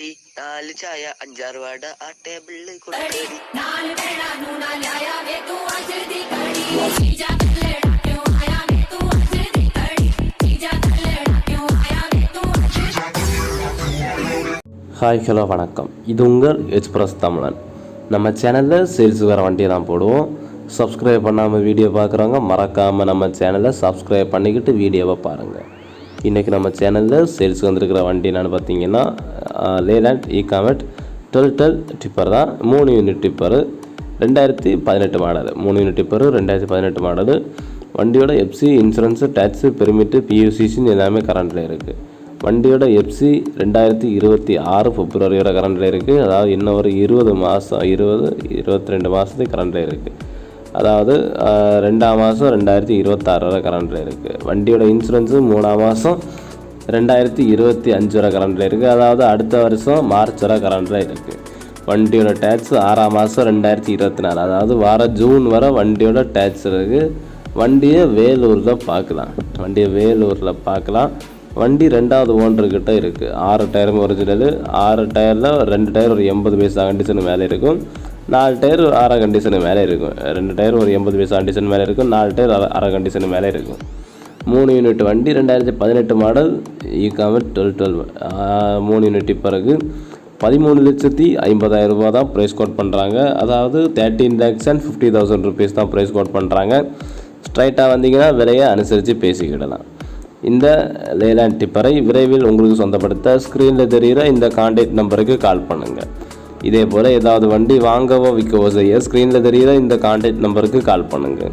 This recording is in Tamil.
ചായ അഞ്ചാറ് ആ ടേബിളിൽ ஹாய் ஹலோ வணக்கம் இது உங்கள் எக்ஸ்பிரஸ் தமிழன் நம்ம சேனலில் சேல்ஸ் வேறு வண்டியை தான் போடுவோம் சப்ஸ்கிரைப் பண்ணாமல் வீடியோ பார்க்குறவங்க மறக்காமல் நம்ம சேனலை சப்ஸ்கிரைப் பண்ணிக்கிட்டு வீடியோவை பாருங்கள் இன்றைக்கி நம்ம சேனலில் சேல்ஸுக்கு வந்திருக்கிற வண்டி என்னென்னு பார்த்தீங்கன்னா Leyland Ecomet twelve twelve tipper தான். மூணு யூனிட் டிப்பரு ரெண்டாயிரத்தி பதினெட்டு மாடல். மூணு யூனிட் டிப்பரு ரெண்டாயிரத்தி பதினெட்டு மாடல். வண்டியோட எஃப்சி இன்சூரன்ஸு டேக்ஸு பெர்மிட்டு பியூசிசின்னு எல்லாமே கரண்டில் இருக்குது வண்டியோட எஃப்சி ரெண்டாயிரத்தி இருபத்தி ஆறு பிப்ரவரி கரண்ட்டில் கரண்டில் இருக்குது அதாவது இன்னும் ஒரு இருபது மாதம் இருபது இருபத்தி ரெண்டு மாதத்துக்கு கரண்டில் இருக்குது அதாவது ரெண்டாம் மாதம் ரெண்டாயிரத்தி இருபத்தாறு வரை கரண்டில் இருக்குது வண்டியோட இன்சூரன்ஸு மூணாம் மாதம் ரெண்டாயிரத்தி இருபத்தி அஞ்சு வரை கலண்டர் இருக்குது அதாவது அடுத்த வருஷம் மார்ச் வர கரண்டில் இருக்குது வண்டியோட டேக்ஸ் ஆறாம் மாதம் ரெண்டாயிரத்தி இருபத்தி நாலு. அதாவது வார ஜூன் வரை வண்டியோட டேக்ஸ் இருக்குது வண்டியை வேலூரில் பார்க்கலாம். வண்டியை வேலூரில் பார்க்கலாம். வண்டி ரெண்டாவது ஓனர்கிட்ட இருக்குது ஆறு டயரும் ஒரிஜினல் ஆறு டயரில் ரெண்டு டயர் ஒரு எண்பது பைசா கண்டிஷன் மேலே இருக்கும். நாலு டயர் அரை கண்டிஷன் மேலே இருக்கும். ரெண்டு டயர் ஒரு எண்பது பைசா கண்டிஷன் மேலே இருக்கும். நாலு டயர் அரை அரை கண்டிஷன் மேலே இருக்கும். மூணு யூனிட் வண்டி ரெண்டாயிரத்தி பதினெட்டு மாடல் இகாமட் டுவெல் டுவெல் மூணு யூனிட் பிறகு பதிமூணு லட்சத்தி ஐம்பதாயிரம் ரூபா தான் ப்ரைஸ் கோட் பண்ணுறாங்க அதாவது thirteen lakhs and fifty thousand rupees தான் ப்ரைஸ் கோட் பண்ணுறாங்க ஸ்ட்ரைட்டாக வந்தீங்கன்னா விலையை அனுசரித்து பேசிக்கிடலாம். இந்த லேலாண்ட் டிப்பரை விரைவில் உங்களுக்கு சொந்தப்படுத்த ஸ்க்ரீனில் தெரிகிற இந்த கான்டாக்ட் நம்பருக்கு கால் பண்ணுங்கள் இதே போல் ஏதாவது வண்டி வாங்கவோ விற்கவோ செய்ய ஸ்க்ரீனில் தெரிகிற இந்த கான்டாக்ட் நம்பருக்கு கால் பண்ணுங்கள்